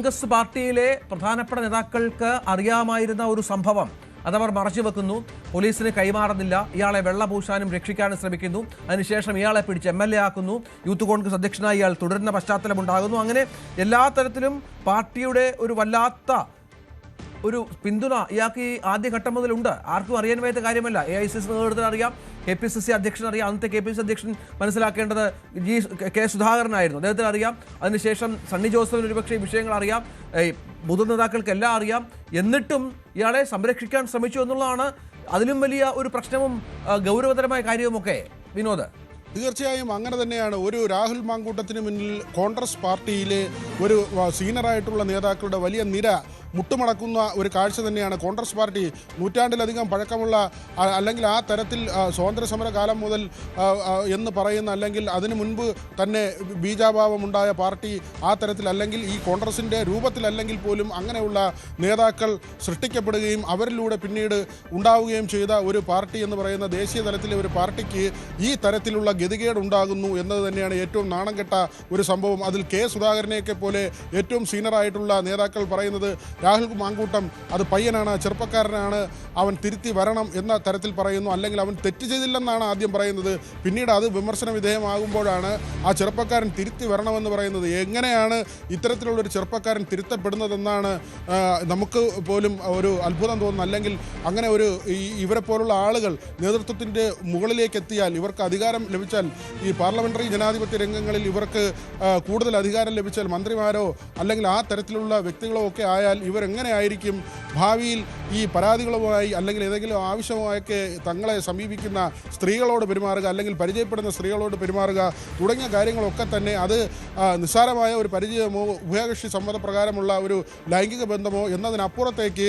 കോൺഗ്രസ് പാർട്ടിയിലെ പ്രധാനപ്പെട്ട നേതാക്കൾക്ക് അറിയാമായിരുന്ന ഒരു സംഭവം. അതവർ മറച്ചു വെക്കുന്നു. പോലീസിന് കൈമാറുന്നില്ല. ഇയാളെ വെള്ളപൂശാനും രക്ഷിക്കാനും ശ്രമിക്കുന്നു. അതിനുശേഷം ഇയാളെ പിടിച്ച് എം എൽ എ ആക്കുന്നു. യൂത്ത് കോൺഗ്രസ് അധ്യക്ഷനായി ഇയാൾ തുടരുന്ന പശ്ചാത്തലമുണ്ടാകുന്നു. അങ്ങനെ എല്ലാ തരത്തിലും പാർട്ടിയുടെ ഒരു വല്ലാത്ത ഒരു പിന്തുണ ഇയാൾക്ക് ഈ ആദ്യഘട്ടം മുതലുണ്ട്. ആർക്കും അറിയാൻ വയ്യാത്ത കാര്യമല്ല. എ ഐ സി സി നേതൃത്വത്തിൽ അറിയാം. കെ പി സി സി അധ്യക്ഷൻ അറിയാം. അന്നത്തെ കെ പി സി അധ്യക്ഷൻ മനസ്സിലാക്കേണ്ടത് ജി കെ സുധാകരനായിരുന്നു. അദ്ദേഹത്തിന് അറിയാം. അതിനുശേഷം സണ്ണി ജോസഫിന് ഒരുപക്ഷെ ഈ വിഷയങ്ങൾ അറിയാം. മുതിർന്ന നേതാക്കൾക്ക് എല്ലാം അറിയാം. എന്നിട്ടും ഇയാളെ സംരക്ഷിക്കാൻ ശ്രമിച്ചു എന്നുള്ളതാണ് അതിലും വലിയ ഒരു പ്രശ്നവും ഗൗരവതരമായ കാര്യവുമൊക്കെ. വിനോദ്. തീർച്ചയായും അങ്ങനെ തന്നെയാണ്. ഒരു രാഹുൽ മാങ്കൂട്ടത്തിന് മുന്നിൽ കോൺഗ്രസ് പാർട്ടിയിലെ ഒരു സീനറായിട്ടുള്ള നേതാക്കളുടെ വലിയ നിര മുട്ടുമടക്കുന്ന ഒരു കാഴ്ച തന്നെയാണ് കോൺഗ്രസ് പാർട്ടി. നൂറ്റാണ്ടിലധികം പഴക്കമുള്ള അല്ലെങ്കിൽ ആ തരത്തിൽ സ്വാതന്ത്ര്യസമര സ്വാതന്ത്ര്യ സമര കാലം മുതൽ എന്ന് പറയുന്ന അല്ലെങ്കിൽ അതിനു മുൻപ് തന്നെ ബീജാഭാവമുണ്ടായ പാർട്ടി ആ തരത്തിൽ അല്ലെങ്കിൽ ഈ കോൺഗ്രസിന്റെ രൂപത്തിലല്ലെങ്കിൽ പോലും അങ്ങനെയുള്ള നേതാക്കൾ സൃഷ്ടിക്കപ്പെടുകയും അവരിലൂടെ പിന്നീട് ഉണ്ടാവുകയും ചെയ്ത ഒരു പാർട്ടി എന്ന് പറയുന്ന ദേശീയ തലത്തിലെ ഒരു പാർട്ടിക്ക് ഈ തരത്തിലുള്ള ഗതികേട് ഉണ്ടാകുന്നു എന്നത് തന്നെയാണ് ഏറ്റവും നാണം കെട്ട ഒരു സംഭവം. അതിൽ കെ സുധാകരനെയൊക്കെ പോലെ ഏറ്റവും സീനിയറായിട്ടുള്ള നേതാക്കൾ പറയുന്നത് രാഹുൽ മാങ്കൂട്ടം അത് പയ്യനാണ് ചെറുപ്പക്കാരനാണ് അവൻ തിരുത്തി വരണം എന്ന തരത്തിൽ പറയുന്നു. അല്ലെങ്കിൽ അവൻ തെറ്റ് ചെയ്തില്ലെന്നാണ് ആദ്യം പറയുന്നത്. പിന്നീട് അത് വിമർശന വിധേയമാകുമ്പോഴാണ് ആ ചെറുപ്പക്കാരൻ തിരുത്തി വരണമെന്ന് പറയുന്നത്. എങ്ങനെയാണ് ഇത്തരത്തിലുള്ള ഒരു ചെറുപ്പക്കാരൻ തിരുത്തപ്പെടുന്നതെന്നാണ് നമുക്ക് പോലും ഒരു അത്ഭുതം തോന്നുന്നത് അല്ലെങ്കിൽ അങ്ങനെ ഒരു ഇവരെ പോലുള്ള ആളുകൾ നേതൃത്വത്തിന്റെ മുകളിലേക്ക് എത്തിയാൽ ഇവർക്ക് അധികാരം ലഭിച്ചാൽ ഈ പാർലമെന്ററി ജനാധിപത്യ രംഗങ്ങളിൽ ഇവർക്ക് കൂടുതൽ അധികാരം ലഭിച്ചാൽ മന്ത്രിമാരോ അല്ലെങ്കിൽ ആ തരത്തിലുള്ള വ്യക്തികളോ ഒക്കെ ആയാൽ ഇവരെങ്ങനെയായിരിക്കും ഭാവിയിൽ ഈ പരാതികളുമായി അല്ലെങ്കിൽ ഏതെങ്കിലും ആവശ്യമായൊക്കെ തങ്ങളെ സമീപിക്കുന്ന സ്ത്രീകളോട് പെരുമാറുക അല്ലെങ്കിൽ പരിചയപ്പെടുന്ന സ്ത്രീകളോട് പെരുമാറുക തുടങ്ങിയ കാര്യങ്ങളൊക്കെ തന്നെ അത് നിസ്സാരമായ ഒരു പരിചയമോ ഉഭയകക്ഷി സമ്മതപ്രകാരമുള്ള ഒരു ലൈംഗിക ബന്ധമോ എന്നതിനപ്പുറത്തേക്ക്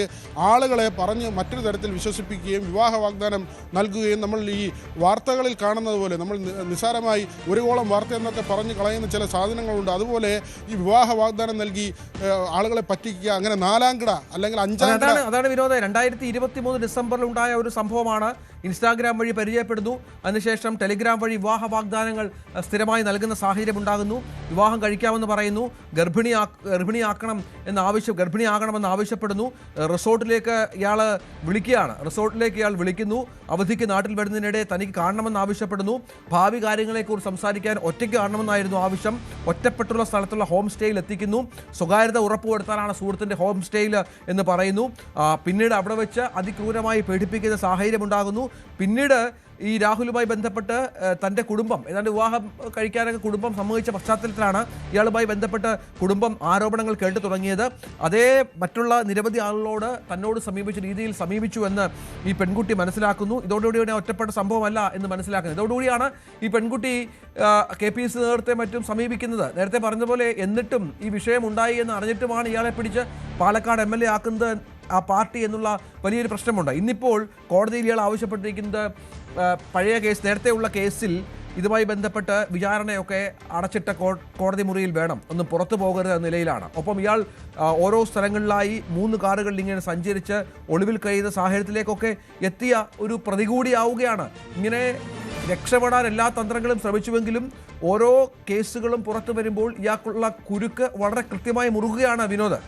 ആളുകളെ പറഞ്ഞ് മറ്റൊരു തരത്തിൽ വിശ്വസിപ്പിക്കുകയും വിവാഹ വാഗ്ദാനം നൽകുകയും നമ്മൾ ഈ വാർത്തകളിൽ കാണുന്നത് പോലെ നമ്മൾ നിസ്സാരമായി ഒരു കോളം വാർത്ത എന്നൊക്കെ പറഞ്ഞ് കളയുന്ന ചില സാധനങ്ങളുണ്ട്. അതുപോലെ ഈ വിവാഹ വാഗ്ദാനം നൽകി ആളുകളെ പറ്റിക്കുക അങ്ങനെ നാലാം കിട അല്ലെങ്കിൽ അഞ്ചാം അതാണ് അതാണ് വിനോദം. രണ്ടായിരത്തി ഇരുപത്തി മൂന്ന് ഡിസംബറിൽ ഉണ്ടായ ഒരു സംഭവമാണ്. ഇൻസ്റ്റാഗ്രാം വഴി പരിചയപ്പെടുന്നു. അതിനുശേഷം ടെലിഗ്രാം വഴി വിവാഹ വാഗ്ദാനങ്ങൾ സ്ഥിരമായി നൽകുന്ന സാഹചര്യം ഉണ്ടാകുന്നു വിവാഹം കഴിക്കാമെന്ന് പറയുന്നു. ഗർഭിണി ഗർഭിണിയാക്കണം എന്ന ആവശ്യം ഗർഭിണിയാകണമെന്ന് ആവശ്യപ്പെടുന്നു. റിസോർട്ടിലേക്ക് ഇയാൾ വിളിക്കുകയാണ്. റിസോർട്ടിലേക്ക് ഇയാൾ വിളിക്കുന്നു. അവധിക്ക് നാട്ടിൽ വരുന്നതിനിടെ തനിക്ക് കാണണമെന്ന് ആവശ്യപ്പെടുന്നു. ഭാവി കാര്യങ്ങളെക്കുറിച്ച് സംസാരിക്കാൻ ഒറ്റയ്ക്ക് കാണണമെന്നായിരുന്നു ആവശ്യം. ഒറ്റപ്പെട്ടുള്ള സ്ഥലത്തുള്ള ഹോം സ്റ്റേയിൽ എത്തിക്കുന്നു. സ്വകാര്യത ഉറപ്പുവരുത്താനാണ് സുഹൃത്തിന്റെ ഹോം സ്റ്റേയിൽ എന്ന് പറയുന്നു. പിന്നീട് അവിടെ വെച്ച് അതിക്രൂരമായി പീഡിപ്പിക്കുന്ന സാഹചര്യം ഉണ്ടാകുന്നു പിന്നീട് ഈ രാഹുലുമായി ബന്ധപ്പെട്ട് തന്റെ കുടുംബം ഏതാണ്ട് വിവാഹം കഴിക്കാനൊക്കെ കുടുംബം സമ്മതിച്ച പശ്ചാത്തലത്തിലാണ് ഇയാളുമായി ബന്ധപ്പെട്ട് കുടുംബം ആരോപണങ്ങൾ കേട്ടു തുടങ്ങിയത്. അതേ മറ്റുള്ള നിരവധി ആളുകളോട് തന്നോട് സമീപിച്ച രീതിയിൽ സമീപിച്ചു എന്ന് ഈ പെൺകുട്ടി മനസ്സിലാക്കുന്നു. ഇതോടുകൂടി ഒറ്റപ്പെട്ട സംഭവമല്ല എന്ന് മനസ്സിലാക്കുന്നത് ഇതോടുകൂടിയാണ് ഈ പെൺകുട്ടി കെ പി സി നേതൃത്വത്തെ മറ്റും സമീപിക്കുന്നത്. നേരത്തെ പറഞ്ഞതുപോലെ എന്നിട്ടും ഈ വിഷയം ഉണ്ടായി എന്ന് അറിഞ്ഞിട്ടുമാണ് ഇയാളെ പിടിച്ച് പാലക്കാട് എം എൽ എ ആക്കുന്നത് ആ പാർട്ടി എന്നുള്ള വലിയൊരു പ്രശ്നമുണ്ട്. ഇന്നിപ്പോൾ കോടതിയിൽ ഇയാൾ ആവശ്യപ്പെട്ടിരിക്കുന്നത് പഴയ കേസ് നേരത്തെയുള്ള കേസിൽ ഇതുമായി ബന്ധപ്പെട്ട് വിചാരണയൊക്കെ അടച്ചിട്ട കോടതി മുറിയിൽ വേണം. ഒന്ന് പുറത്തു പോകരുത് എന്ന നിലയിലാണ്. ഒപ്പം ഇയാൾ ഓരോ സ്ഥലങ്ങളിലായി മൂന്ന് കാറുകളിൽ ഇങ്ങനെ സഞ്ചരിച്ച് ഒളിവിൽ കഴിയുന്ന സാഹചര്യത്തിലേക്കൊക്കെ എത്തിയ ഒരു പ്രതികൂടിയാവുകയാണ് ഇങ്ങനെ രക്ഷപ്പെടാൻ എല്ലാ തന്ത്രങ്ങളും ശ്രമിച്ചുവെങ്കിലും ഓരോ കേസുകളും പുറത്തു വരുമ്പോൾ ഇയാൾക്കുള്ള കുരുക്ക് വളരെ കൃത്യമായി മുറുകുകയാണ് വിനോദ്.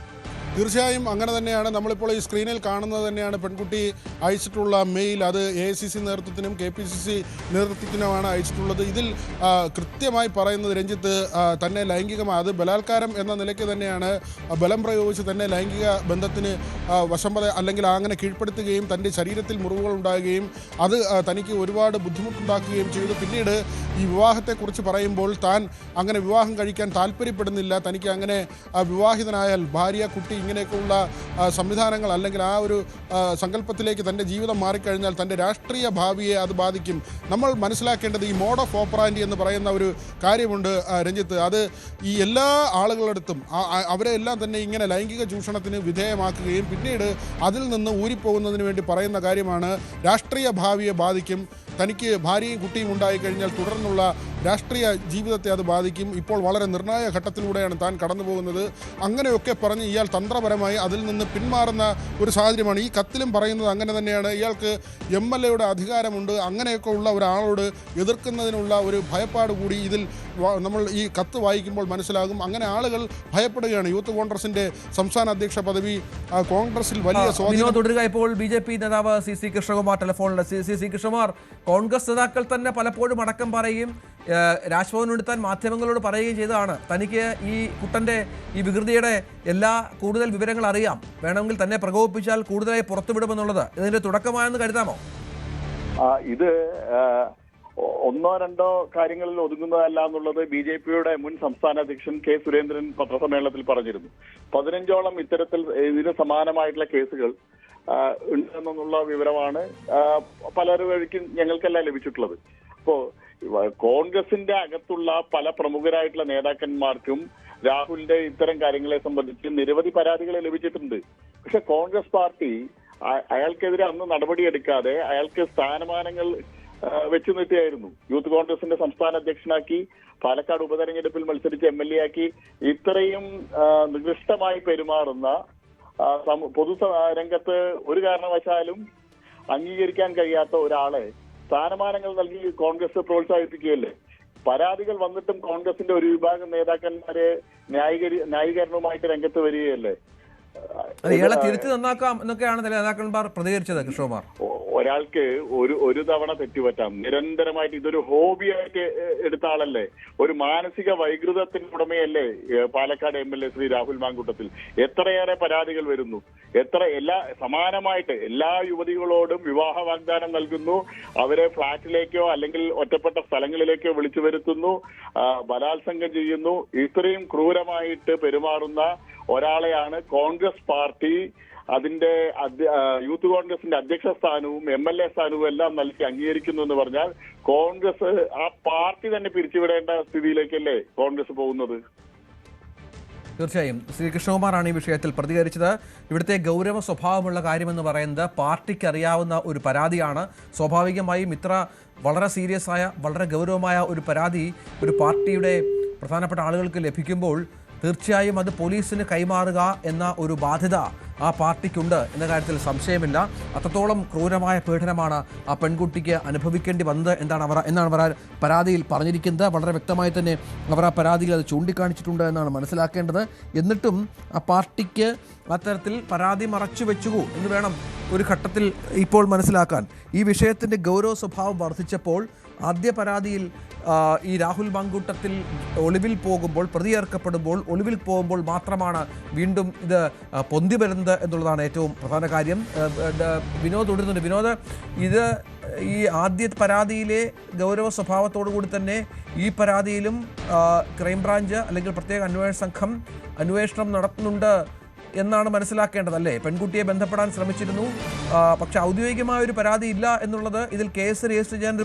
തീർച്ചയായും അങ്ങനെ തന്നെയാണ്. നമ്മളിപ്പോൾ ഈ സ്ക്രീനിൽ കാണുന്നത് തന്നെയാണ് പെൺകുട്ടി അയച്ചിട്ടുള്ള മെയിൽ. അത് എ സി സി നേതൃത്വത്തിനും കെ പി സി സി നേതൃത്വത്തിനുമാണ് അയച്ചിട്ടുള്ളത്. ഇതിൽ കൃത്യമായി പറയുന്നത് രഞ്ജിത്ത് തന്നെ ലൈംഗികമായി അത് ബലാത്കാരം എന്ന നിലയ്ക്ക് തന്നെയാണ് ബലം പ്രയോഗിച്ച് തന്നെ ലൈംഗിക ബന്ധത്തിന് വശംപത അല്ലെങ്കിൽ അങ്ങനെ കീഴ്പ്പെടുത്തുകയും തന്റെ ശരീരത്തിൽ മുറിവുകൾ ഉണ്ടാകുകയും അത് തനിക്ക് ഒരുപാട് ബുദ്ധിമുട്ടുണ്ടാക്കുകയും ചെയ്തു. പിന്നീട് ഈ വിവാഹത്തെക്കുറിച്ച് പറയുമ്പോൾ താൻ അങ്ങനെ വിവാഹം കഴിക്കാൻ താല്പര്യപ്പെടുന്നില്ല. തനിക്ക് അങ്ങനെ വിവാഹിതനായാൽ ഭാര്യ കുട്ടി ഇങ്ങനെയൊക്കെയുള്ള സംവിധാനങ്ങൾ അല്ലെങ്കിൽ ആ ഒരു സങ്കല്പത്തിലേക്ക് തന്റെ ജീവിതം മാറിക്കഴിഞ്ഞാൽ തന്റെ രാഷ്ട്രീയ ഭാവിയെ അത് ബാധിക്കും. നമ്മൾ മനസ്സിലാക്കേണ്ടത് ഈ മോഡ് ഓഫ് ഓപ്പറാൻഡി എന്ന് പറയുന്ന ഒരു കാര്യമുണ്ട് രഞ്ജിത്ത്. അത് ഈ എല്ലാ ആളുകളടുത്തും അവരെ എല്ലാം തന്നെ ഇങ്ങനെ ലൈംഗിക ചൂഷണത്തിന് വിധേയമാക്കുകയും പിന്നീട് അതിൽ നിന്ന് ഊരിപ്പോകുന്നതിന് വേണ്ടി പറയുന്ന കാര്യമാണ് രാഷ്ട്രീയ ഭാവിയെ ബാധിക്കും. തനിക്ക് ഭാര്യയും കുട്ടിയും ഉണ്ടായിക്കഴിഞ്ഞാൽ തുടർന്നുള്ള രാഷ്ട്രീയ ജീവിതത്തെ അത് ബാധിക്കും. ഇപ്പോൾ വളരെ നിർണായക ഘട്ടത്തിലൂടെയാണ് താൻ കടന്നു പോകുന്നത് അങ്ങനെയൊക്കെ പറഞ്ഞ് ഇയാൾ തന്ത്രപരമായി അതിൽ നിന്ന് പിന്മാറുന്ന ഒരു സാഹചര്യമാണ്. ഈ കത്തിലും പറയുന്നത് അങ്ങനെ തന്നെയാണ്. ഇയാൾക്ക് എം എൽ എയുടെ അധികാരമുണ്ട്. അങ്ങനെയൊക്കെ ഉള്ള ഒരാളോട് എതിർക്കുന്നതിനുള്ള ഒരു ഭയപ്പാട് കൂടി ഇതിൽ നമ്മൾ ഈ കത്ത് വായിക്കുമ്പോൾ മനസ്സിലാകും. അങ്ങനെ ആളുകൾ ഭയപ്പെടുകയാണ്. യൂത്ത് കോൺഗ്രസിന്റെ സംസ്ഥാന അധ്യക്ഷ പദവി കോൺഗ്രസിൽ വലിയ സ്വാധീനം തുടരുക. ഇപ്പോൾ ബി ജെ പി നേതാവ് സി സി കൃഷ്ണകുമാർ ടെലിഫോണിൽ. സി സി കൃഷ്ണകുമാർ കോൺഗ്രസ് നേതാക്കൾ തന്നെ പലപ്പോഴും അടക്കം ഏഹ്, രാജ്ഭവൻ താൻ മാധ്യമങ്ങളോട് പറയുകയും ചെയ്തതാണ്. തനിക്ക് ഈ കുട്ടന്റെ ഈ വികൃതിയുടെ എല്ലാ കൂടുതൽ വിവരങ്ങൾ അറിയാം. വേണമെങ്കിൽ തന്നെ പ്രകോപിപ്പിച്ചാൽ കൂടുതലായി പുറത്തുവിടുമെന്നുള്ളത്. ഇതിന്റെ തുടക്കമാണെന്ന് കരുതാമോ? ഇത് ഒന്നോ രണ്ടോ കാര്യങ്ങളിൽ ഒതുങ്ങുന്നതല്ല എന്നുള്ളത് ബി ജെ പിയുടെ മുൻ സംസ്ഥാന അധ്യക്ഷൻ കെ സുരേന്ദ്രൻ പത്രസമ്മേളനത്തിൽ പറഞ്ഞിരുന്നു. പതിനഞ്ചോളം ഇത്തരത്തിൽ ഇതിന് സമാനമായിട്ടുള്ള കേസുകൾ ഉണ്ടെന്നുള്ള വിവരമാണ് പലരും വഴിക്കും ഞങ്ങൾക്കെല്ലാം ലഭിച്ചിട്ടുള്ളത്. അപ്പോ കോൺഗ്രസിന്റെ അകത്തുള്ള പല പ്രമുഖരായിട്ടുള്ള നേതാക്കന്മാർക്കും രാഹുലിന്റെ ഇത്തരം കാര്യങ്ങളെ സംബന്ധിച്ച് നിരവധി പരാതികൾ ലഭിച്ചിട്ടുണ്ട്. പക്ഷെ കോൺഗ്രസ് പാർട്ടി അയാൾക്കെതിരെ അന്ന് നടപടിയെടുക്കാതെ അയാൾക്ക് സ്ഥാനമാനങ്ങൾ വെച്ചു നിർത്തിയായിരുന്നു. യൂത്ത് കോൺഗ്രസിന്റെ സംസ്ഥാന അധ്യക്ഷനാക്കി പാലക്കാട് ഉപതെരഞ്ഞെടുപ്പിൽ മത്സരിച്ച് എം എൽ എ ആക്കി ഇത്രയും നികൃഷ്ടമായി പെരുമാറുന്ന പൊതു രംഗത്ത് ഒരു കാരണവശാലും അംഗീകരിക്കാൻ കഴിയാത്ത ഒരാളെ സ്ഥാനമാനങ്ങൾ നൽകി കോൺഗ്രസ് പ്രോത്സാഹിപ്പിക്കുകയല്ലേ? പരാതികൾ വന്നിട്ടും കോൺഗ്രസിന്റെ ഒരു വിഭാഗം നേതാക്കന്മാരെ ന്യായീകരി ന്യായീകരണവുമായിട്ട് രംഗത്ത് വരികയല്ലേ? ഇയാളെ തിരുത്തി നന്നാക്കാം എന്നൊക്കെയാണ് നേതാക്കന്മാർ പ്രതികരിച്ചത് കൃഷ്ണകുമാർ. ഒരാൾക്ക് ഒരു ഒരു തവണ തെറ്റുപറ്റാം. നിരന്തരമായിട്ട് ഇതൊരു ഹോബിയായിട്ട് എടുത്ത ആളല്ലേ? ഒരു മാനസിക വൈകൃതത്തിന് ഉടമയല്ലേ Palakkad M L A Shri Rahul Mamkootathil. എത്രയേറെ പരാതികൾ വരുന്നു. എത്ര എല്ലാ സമാനമായിട്ട് എല്ലാ യുവതികളോടും വിവാഹ വാഗ്ദാനം നൽകുന്നു. അവരെ ഫ്ളാറ്റിലേക്കോ അല്ലെങ്കിൽ ഒറ്റപ്പെട്ട സ്ഥലങ്ങളിലേക്കോ വിളിച്ചു വരുത്തുന്നു. ബലാത്സംഗം ചെയ്യുന്നു. ഇത്രയും ക്രൂരമായിട്ട് പെരുമാറുന്ന ഒരാളെയാണ് കോൺഗ്രസ് പാർട്ടി അതിന്റെ യൂത്ത് കോൺഗ്രസിന്റെ അധ്യക്ഷ സ്ഥാനവും എം എൽ എ സ്ഥാനവും എല്ലാം നൽകി അംഗീകരിക്കുന്നു എന്ന് പറഞ്ഞാൽ കോൺഗ്രസ് ആ പാർട്ടി തന്നെ പിരിച്ചുവിടേണ്ട സ്ഥിതിയിലേക്കല്ലേ കോൺഗ്രസ് പോകുന്നത്? തീർച്ചയായും. ശ്രീ കൃഷ്ണകുമാറാണ് ഈ വിഷയത്തിൽ പ്രതികരിച്ചത്. ഇവിടുത്തെ ഗൗരവ സ്വഭാവമുള്ള കാര്യമെന്ന് പറയുന്നത് പാർട്ടിക്ക് അറിയാവുന്ന ഒരു പരാതിയാണ്. സ്വാഭാവികമായും ഇത്ര വളരെ സീരിയസ് ആയ വളരെ ഗൗരവമായ ഒരു പരാതി ഒരു പാർട്ടിയുടെ പ്രധാനപ്പെട്ട ആളുകൾക്ക് ലഭിക്കുമ്പോൾ തീർച്ചയായും അത് പോലീസിന് കൈമാറുക എന്ന ഒരു ബാധ്യത ആ പാർട്ടിക്കുണ്ട് എന്ന കാര്യത്തിൽ സംശയമില്ല. അത്രത്തോളം ക്രൂരമായ പീഡനമാണ് ആ പെൺകുട്ടിക്ക് അനുഭവിക്കേണ്ടി വന്നത് എന്താണ് അവർ എന്നാണ് അവർ പരാതിയിൽ പറഞ്ഞിരിക്കുന്നത്. വളരെ വ്യക്തമായി തന്നെ അവർ ആ പരാതിയിൽ അത് ചൂണ്ടിക്കാണിച്ചിട്ടുണ്ട് എന്നാണ് മനസ്സിലാക്കേണ്ടത്. എന്നിട്ടും ആ പാർട്ടിക്ക് അത്തരത്തിൽ പരാതി മറച്ചു വെച്ചു എന്ന് വേണം ഒരു ഘട്ടത്തിൽ ഇപ്പോൾ മനസ്സിലാക്കാൻ. ഈ വിഷയത്തിന്റെ ഗൗരവ സ്വഭാവം വർദ്ധിച്ചപ്പോൾ ആദ്യ പരാതിയിൽ ഈ രാഹുൽ മാങ്കൂട്ടത്തിൽ ഒളിവിൽ പോകുമ്പോൾ പ്രതിയേർക്കപ്പെടുമ്പോൾ ഒളിവിൽ പോകുമ്പോൾ മാത്രമാണ് വീണ്ടും ഇത് പൊന്തി വരുന്നത് എന്നുള്ളതാണ് ഏറ്റവും പ്രധാന കാര്യം. വിനോദ് തുടരുന്നുണ്ട് വിനോദ് ഇത് ഈ ആദ്യ പരാതിയിലെ ഗൗരവ സ്വഭാവത്തോടു കൂടി തന്നെ ഈ പരാതിയിലും ക്രൈംബ്രാഞ്ച് അല്ലെങ്കിൽ പ്രത്യേക അന്വേഷണ സംഘം അന്വേഷണം നടത്തുന്നുണ്ട് എന്നാണ് മനസ്സിലാക്കേണ്ടത് അല്ലേ? പെൺകുട്ടിയെ ബന്ധപ്പെടാൻ ശ്രമിച്ചിരുന്നു. പക്ഷെ ഔദ്യോഗികമായ ഒരു പരാതി ഇല്ല എന്നുള്ളത് ഇതിൽ കേസ് രജിസ്റ്റർ ചെയ്യാൻ